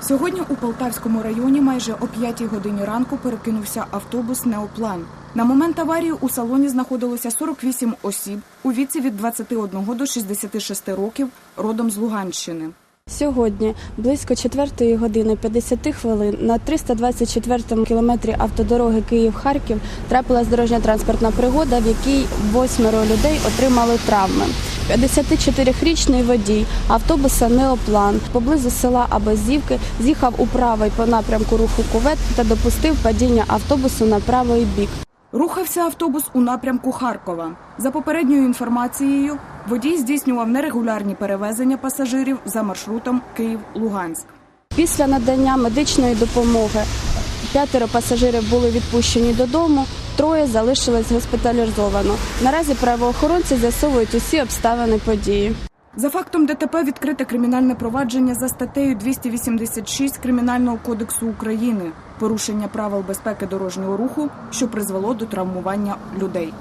Сьогодні у Полтавському районі майже о 5 годині ранку перекинувся автобус Неоплан. На момент аварії у салоні знаходилося 48 осіб у віці від 21 до 66 років, родом з Луганщини. Сьогодні близько 4 години 50 хвилин на 324 кілометрі автодороги Київ-Харків трапилась дорожньо-транспортна пригода, в якій восьмеро людей отримали травми. 54-річний водій автобуса Неоплан поблизу села Абазівки з'їхав у правий по напрямку руху кувет та допустив падіння автобусу на правий бік. Рухався автобус у напрямку Харкова. За попередньою інформацією, водій здійснював нерегулярні перевезення пасажирів за маршрутом Київ-Луганськ. Після надання медичної допомоги п'ятеро пасажирів були відпущені додому, троє залишилось госпіталізовано. Наразі правоохоронці з'ясовують усі обставини події. За фактом ДТП відкрите кримінальне провадження за статтею 286 Кримінального кодексу України порушення правил безпеки дорожнього руху, що призвело до травмування людей.